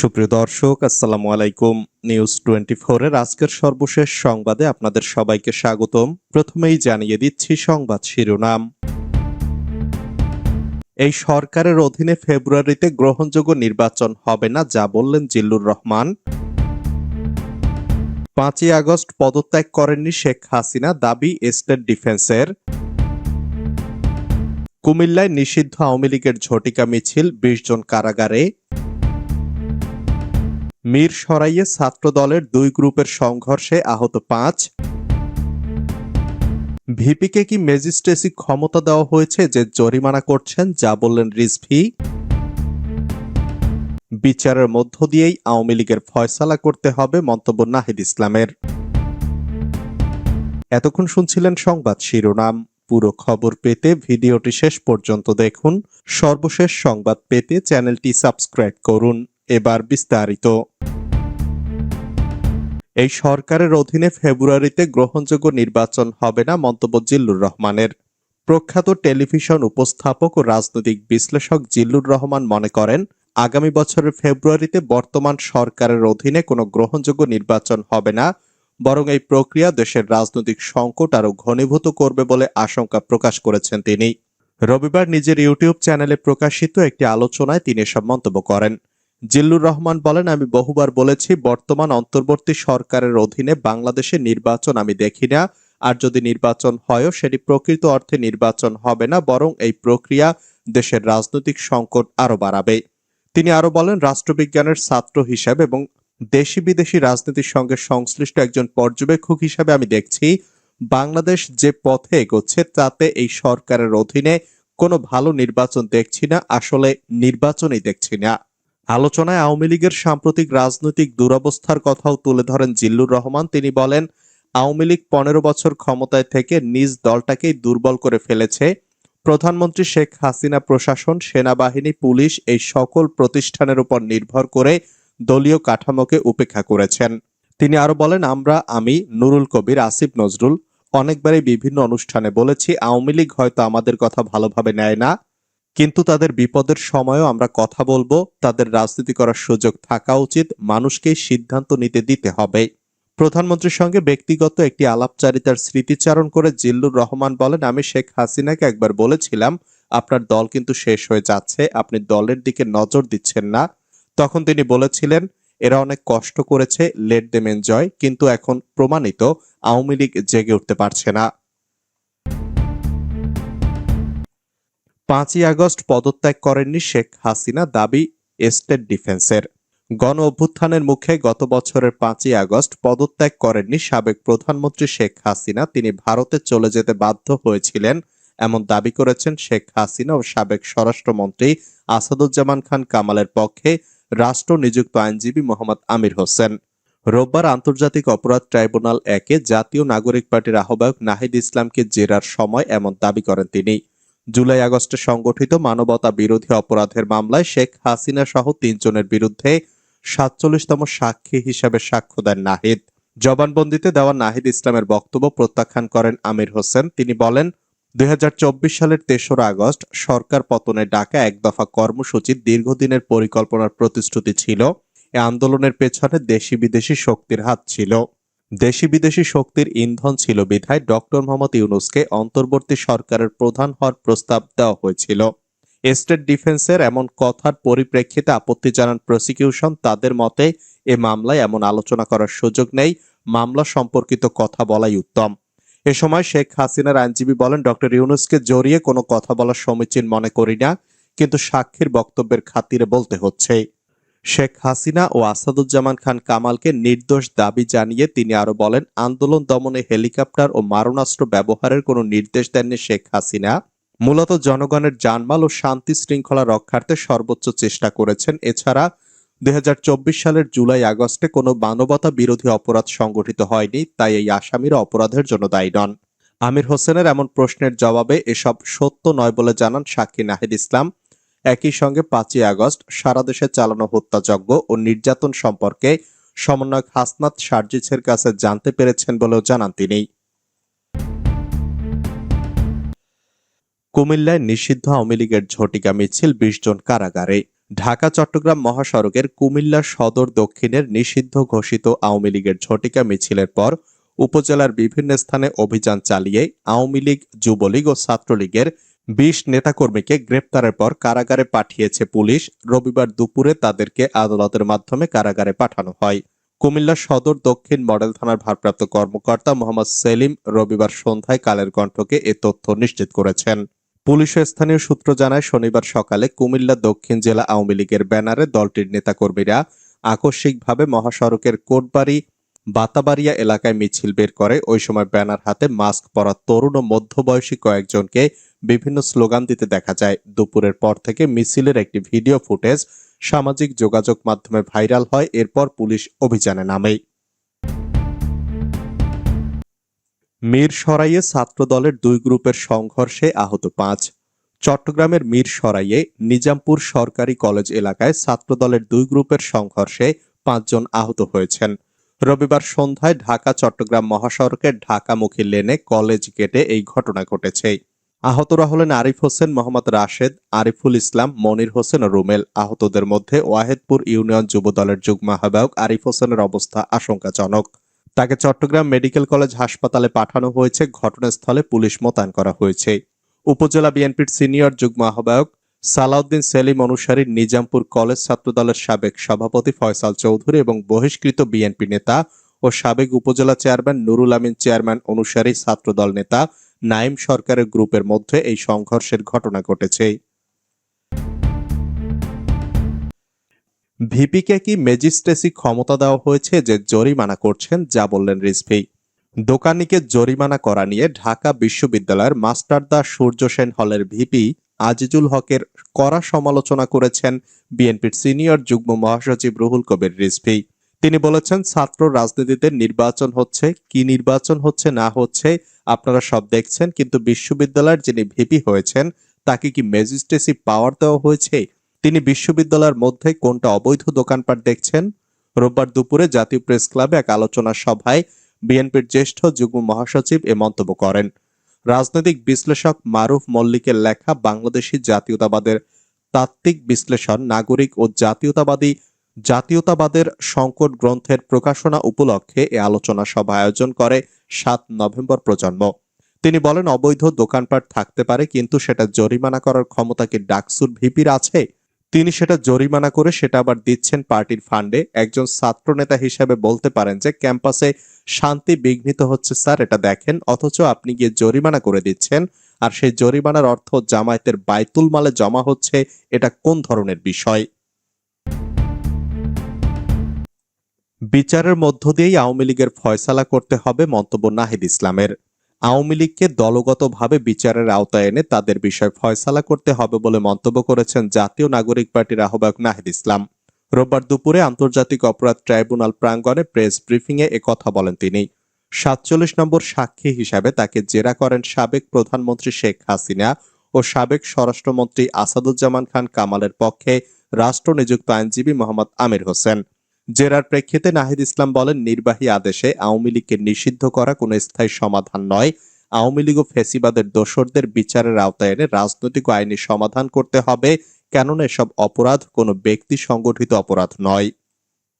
সুপ্রিয় দর্শক, আসসালামু আলাইকুম। নিউজ টোয়েন্টি এর আজকের সর্বশেষ সংবাদে আপনাদের সবাইকে স্বাগতম। প্রথমেই জানিয়ে দিচ্ছি সংবাদ শিরোনাম। এই সরকারের অধীনে ফেব্রুয়ারিতে গ্রহণযোগ্য নির্বাচন হবে না, যা বললেন জিল্লুর রহমান। পাঁচই আগস্ট পদত্যাগ করেননি শেখ হাসিনা, দাবি স্টেট ডিফেন্সের। কুমিল্লায় নিষিদ্ধ আওয়ামী লীগের ঝটিকা মিছিল, বিশ জন কারাগারে। মীর সরাইয়ে ছাত্র দলের দুই গ্রুপের সংঘর্ষে আহত পাঁচ। ভিপিকে কি ম্যাজিস্ট্রেসি ক্ষমতা দেওয়া হয়েছে যে জরিমানা করছেন যা বললেন রিজভি? বিচারের মধ্য দিয়েই আওয়ামী লীগের ফয়সালা করতে হবে মন্তব্য নাহিদ ইসলামের। এতক্ষণ শুনছিলেন সংবাদ শিরোনাম। পুরো খবর পেতে ভিডিওটি শেষ পর্যন্ত দেখুন। সর্বশেষ সংবাদ পেতে চ্যানেলটি সাবস্ক্রাইব করুন। এবার বিস্তারিত। এই সরকারের অধীনে ফেব্রুয়ারিতে গ্রহণযোগ্য নির্বাচন হবে না মন্তব্য জিল্লুর রহমানের। প্রখ্যাত টেলিভিশন উপস্থাপক ও রাজনৈতিক বিশ্লেষক জিল্লুর রহমান মনে করেন, আগামী বছরের ফেব্রুয়ারিতে বর্তমান সরকারের অধীনে কোনো গ্রহণযোগ্য নির্বাচন হবে না, বরং এই প্রক্রিয়া দেশের রাজনৈতিক সংকট আরও ঘনীভূত করবে বলে আশঙ্কা প্রকাশ করেছেন তিনি। রবিবার নিজের ইউটিউব চ্যানেলে প্রকাশিত একটি আলোচনায় তিনি এসব মন্তব্য করেন। জিল্লুর রহমান বলেন, আমি বহুবার বলেছি, বর্তমান অন্তর্বর্তী সরকারের অধীনে বাংলাদেশে নির্বাচন আমি দেখি না। আর যদি নির্বাচন হয়ও, সেটি প্রকৃত অর্থে নির্বাচন হবে না, বরং এই প্রক্রিয়া দেশের রাজনৈতিক সংকট আরও বাড়াবে। তিনি আরও বলেন, রাষ্ট্রবিজ্ঞানের ছাত্র হিসেবে এবং দেশি বিদেশি রাজনীতির সঙ্গে সংশ্লিষ্ট একজন পর্যবেক্ষক হিসেবে আমি দেখছি, বাংলাদেশ যে পথে এগোচ্ছে, তাতে এই সরকারের অধীনে কোনো ভালো নির্বাচন দেখছি না, আসলে নির্বাচনই দেখছি না। আলোচনায় আওয়ামী লীগের সাম্প্রতিক রাজনৈতিক দুরবস্থার কথাও তুলে ধরেন জিল্লুর রহমান। তিনি বলেন, আওয়ামী লীগ পনেরো বছর ক্ষমতায় থেকে নিজ দলটাকেই দুর্বল করে ফেলেছে। প্রধানমন্ত্রী শেখ হাসিনা প্রশাসন, সেনাবাহিনী, পুলিশ এই সকল প্রতিষ্ঠানের উপর নির্ভর করে দলীয় কাঠামোকে উপেক্ষা করেছেন। তিনি আরও বলেন, আমরা, আমি, নুরুল কবির, আসিফ নজরুল অনেকবারই বিভিন্ন অনুষ্ঠানে বলেছি, আওয়ামী লীগ হয়তো আমাদের কথা ভালোভাবে নেয় না। কিন্তু তাদের বিপদের সময়ও আমরা কথা বলব, তাদের রাজনীতি করার সুযোগ থাকা উচিত মানুষকেই সিদ্ধান্ত নিতে দিতে হবে। প্রধানমন্ত্রীর সঙ্গে ব্যক্তিগত একটি আলাপচারিতার স্মৃতিচারণ করে জিল্লুর রহমান বলেন, আমি শেখ হাসিনাকে একবার বলেছিলাম, আপনার দল কিন্তু শেষ হয়ে যাচ্ছে, আপনি দলের দিকে নজর দিচ্ছেন না। তখন তিনি বলেছিলেন, এরা অনেক কষ্ট করেছে লেট দেম এনজয় কিন্তু এখন প্রমাণিত, আওয়ামী লীগ জেগে উঠতে পারছে না। পাঁচই আগস্ট পদত্যাগ করেননি শেখ হাসিনা, দাবি স্টেট ডিফেন্সের। গণ অভ্যুত্থানের মুখে গত বছরের পাঁচই আগস্ট পদত্যাগ করেননি সাবেক প্রধানমন্ত্রী শেখ হাসিনা। তিনি ভারতে চলে যেতে বাধ্য হয়েছিলেন, এমন দাবি করেছেন শেখ হাসিনা ও সাবেক স্বরাষ্ট্রমন্ত্রী আসাদুজ্জামান খান কামালের পক্ষে রাষ্ট্র নিযুক্ত আইনজীবী মোহাম্মদ আমির হোসেন। রোববার আন্তর্জাতিক অপরাধ ট্রাইব্যুনাল একে জাতীয় নাগরিক পার্টির আহ্বায়ক নাহিদ ইসলামকে জেরার সময় এমন দাবি করেন তিনি। জুলাই আগস্টে সংগঠিত মানবতা বিরোধী অপরাধের মামলায় শেখ হাসিনা সহ তিনজনের বিরুদ্ধে সাতচল্লিশতম সাক্ষী হিসেবে সাক্ষ্য দেন নাহিদ। জবানবন্দিতে দেওয়া নাহিদ ইসলামের বক্তব্য প্রত্যাখ্যান করেন আমির হোসেন। তিনি বলেন, দুই হাজার চব্বিশ সালের তেসরা আগস্ট সরকার পতনের ডাকা এক দফা কর্মসূচির দীর্ঘদিনের পরিকল্পনার প্রতিশ্রুতি ছিল। এ আন্দোলনের পেছনে দেশি বিদেশি শক্তির হাত ছিল। দেশি বিদেশি শক্তির ইন্ধন ছিল বিধায় ডক্টর মোহাম্মদ ইউনুসকে অন্তর্বর্তী সরকারের প্রধান হওয়ার প্রস্তাব দেওয়া হয়েছিল। স্টেট ডিফেন্সের এমন কথার পরিপ্রেক্ষিতে আপত্তি জানান প্রসিকিউশন। তাদের মতে, এ মামলায় এমন আলোচনা করার সুযোগ নেই। মামলা সম্পর্কিত কথা বলাই উত্তম। এ সময় শেখ হাসিনার আইনজীবী বলেন, ডক্টর ইউনুসকে জড়িয়ে কোনো কথা বলা সমীচীন মনে করি না, কিন্তু সাক্ষীর বক্তব্যের খাতিরে বলতে হচ্ছে। শেখ হাসিনা ও আসাদুজ্জামান খান কামালকে নির্দোষ দাবি জানিয়ে তিনি আরও বলেন, আন্দোলন দমনে হেলিকপ্টার ও মারণাস্ত্র ব্যবহারের কোনো নির্দেশ দেননি শেখ হাসিনা। মূলত জনগণের জানমাল ও শান্তি শৃঙ্খলা রক্ষার্থে সর্বোচ্চ চেষ্টা করেছেন। এছাড়া দুই হাজার চব্বিশ সালের জুলাই আগস্টে কোনো মানবতা বিরোধী অপরাধ সংগঠিত হয়নি, তাই এই আসামিরা অপরাধের জন্য দায়ী নন। আমির হোসেনের এমন প্রশ্নের জবাবে এসব সত্য নয় বলে জানান সাক্ষী নাহিদ ইসলাম। একই সঙ্গে পাঁচই আগস্ট সারা দেশে চালানো হত্যাযজ্ঞ ও নির্যাতন সম্পর্কে সমন্বয়ক হাসনাত সার্জিসের কাছে জানতে পেরেছেন বলেও জানান তিনি। কুমিল্লায় নিষিদ্ধ আওয়ামী লীগের ঝটিকা মিছিল বিশ জন কারাগারে। ঢাকা, চট্টগ্রাম মহাসড়কের কুমিল্লা সদর দক্ষিণের নিষিদ্ধ ঘোষিত আওয়ামী লীগের ঝটিকা মিছিলের পর উপজেলার বিভিন্ন স্থানে অভিযান চালিয়ে আওয়ামী লীগ, যুবলীগ ও ছাত্রলীগের বিশ নেতাকর্মীকে গ্রেপ্তারের পর কারাগারে পাঠিয়েছে পুলিশ। রবিবার দুপুরে তাদেরকে আদালতের মাধ্যমে কারাগারে পাঠানো হয়। কুমিল্লা সদর দক্ষিণ মডেল থানার ভারপ্রাপ্ত কর্মকর্তা মোহাম্মদ সেলিম রবিবার সন্ধ্যায় কালের কণ্ঠকে এ তথ্য নিশ্চিত করেছেন। পুলিশ স্থানীয় সূত্র জানায়, শনিবার সকালে কুমিল্লা দক্ষিণ জেলা আওয়ামী লীগের ব্যানারে দলটির নেতাকর্মীরা আকস্মিকভাবে মহাসড়কের কোটবাড়ি বাতাবাড়িয়া এলাকায় মিছিল বের করে। ওই সময় ব্যানার হাতে মাস্ক পরা তরুণ ও মধ্যবয়সী কয়েকজনকে বিভিন্ন স্লোগান দিতে দেখা যায়। দুপুরের পর থেকে মিছিলের একটি ভিডিও ফুটেজ সামাজিক যোগাযোগ মাধ্যমে ভাইরাল হয়। এরপর পুলিশ অভিযানে নামে। মিরসরাইয়ে ছাত্রদলের দুই গ্রুপের সংঘর্ষে আহত পাঁচ। চট্টগ্রামের মিরসরাইয়ে নিজামপুর সরকারি কলেজ এলাকায় ছাত্রদলের দুই গ্রুপের সংঘর্ষে পাঁচজন আহত হয়েছেন। রবিবার সন্ধ্যায় ঢাকা, চট্টগ্রাম মহাসড়কের ঢাকামুখী লেনে কলেজ গেটে এই ঘটনা ঘটেছে। আহতরা হলেন আরিফ হোসেন, মোহাম্মদ রাশেদ, আরিফুল ইসলাম, মনির হোসেন ও রুমেল। আহতদের মধ্যে ওয়াহেদপুর ইউনিয়ন যুব দলের যুগ্ম আহ্বায়ক আরিফ হোসেনের অবস্থা আশঙ্কাজনক। তাকে চট্টগ্রাম মেডিকেল কলেজ হাসপাতালে পাঠানো হয়েছে। ঘটনাস্থলে পুলিশ মোতায়েন করা হয়েছে। উপজেলা বিএনপির সিনিয়র যুগ্ম আহ্বায়ক সালাউদ্দিন সেলিম অনুসারী নিজামপুর কলেজ ছাত্রদলের সাবেক সভাপতি ফয়সাল চৌধুরী এবং বহিষ্কৃত বিএনপি নেতা ও সাবেক উপজেলা চেয়ারম্যান নুরুল আমিন চেয়ারম্যান অনুসারী ছাত্রদল নেতা নাইম সরকারের গ্রুপের মধ্যে এই সংঘর্ষের ঘটনা ঘটেছে। ভিপিকে কি ম্যাজিস্ট্রেসি ক্ষমতা দেওয়া হয়েছে যে জরিমানা করছেন, যা বললেন রিজভি। দোকানিকে জরিমানা করা নিয়ে ঢাকা বিশ্ববিদ্যালয়ের মাস্টারদা সূর্য সেন হলের ভিপি আজিজুল হকের কড়া সমালোচনা করেছেন বিএনপির সিনিয়র যুগ্ম মহাসচিব রুহুল কবির রিজভি। তিনি বলেছেন, ছাত্র রাজনীতিতে নির্বাচন হচ্ছে, কি নির্বাচন হচ্ছে না হচ্ছে আপনারা সব দেখছেন, কিন্তু বিশ্ববিদ্যালয়ের যিনি ভিপি হয়েছেন, তাকে কি ম্যাজিস্ট্রেসি পাওয়ার দেওয়া হয়েছে? তিনি বিশ্ববিদ্যালয়ের মধ্যে কোনটা অবৈধ দোকানপাট দেখছেন? রোববার দুপুরে জাতীয় প্রেস ক্লাবে এক আলোচনা সভায় বিএনপির জ্যেষ্ঠ যুগ্ম মহাসচিব এ মন্তব্য করেন। রাজনৈতিক বিশ্লেষক মারুফ মল্লিকের লেখা বাংলাদেশি জাতীয়তাবাদের তাত্ত্বিক বিশ্লেষণ, নাগরিক ও জাতীয়তাবাদী জাতীয়তাবাদের সংকট গ্রন্থের প্রকাশনা উপলক্ষে এ আলোচনা সভা আয়োজন করে সাত নভেম্বর প্রজন্ম। তিনি বলেন, অবৈধ দোকানপাট থাকতে পারে, কিন্তু সেটা জরিমানা করার ক্ষমতা কি ডাকসুর ভিপির আছে। তিনি সেটা জরিমানা করে সেটা আবার দিচ্ছেন পার্টির ফান্ডে। একজন ছাত্র নেতা হিসেবে বলতে পারেন যে, ক্যাম্পাসে শান্তি বিঘ্নিত হচ্ছে স্যার, এটা দেখেন। অথচ আপনি গিয়ে জরিমানা করে দিচ্ছেন, আর সেই জরিমানার অর্থ জামায়াতের বাইতুল মালে জমা হচ্ছে, এটা কোন ধরনের বিষয়? বিচারের মধ্য দিয়েই আওয়ামী লীগের ফয়সালা করতে হবে মন্তব্য নাহিদ ইসলামের। আওয়ামী লীগকে দলগতভাবে বিচারের আওতায় এনে তাদের বিষয় ফয়সালা করতে হবে বলে মন্তব্য করেছেন জাতীয় নাগরিক পার্টির আহ্বায়ক নাহিদ ইসলাম। রোববার দুপুরে আন্তর্জাতিক অপরাধ ট্রাইব্যুনাল প্রাঙ্গণে প্রেস ব্রিফিংয়ে কথা বলেন তিনি। সাতচল্লিশ নম্বর সাক্ষী হিসাবে তাকে জেরা করেন সাবেক প্রধানমন্ত্রী শেখ হাসিনা ও সাবেক স্বরাষ্ট্রমন্ত্রী আসাদুজ্জামান খান কামালের পক্ষে রাষ্ট্র নিযুক্ত আইনজীবী মোহাম্মদ আমির হোসেন। জেরার প্রেক্ষিতে নাহিদ ইসলাম বলেন, নির্বাহী আদেশে আওয়ামী লীগকে নিষিদ্ধ করা কোনো স্থায়ী সমাধান নয়। আওয়ামী লীগ ও ফেসিবাদের দোসরদের বিচারের আওতায় এনে রাজনৈতিক আইনি সমাধান করতে হবে। কেননা এসব অপরাধ কোনো ব্যক্তি সংগঠিত অপরাধ নয়।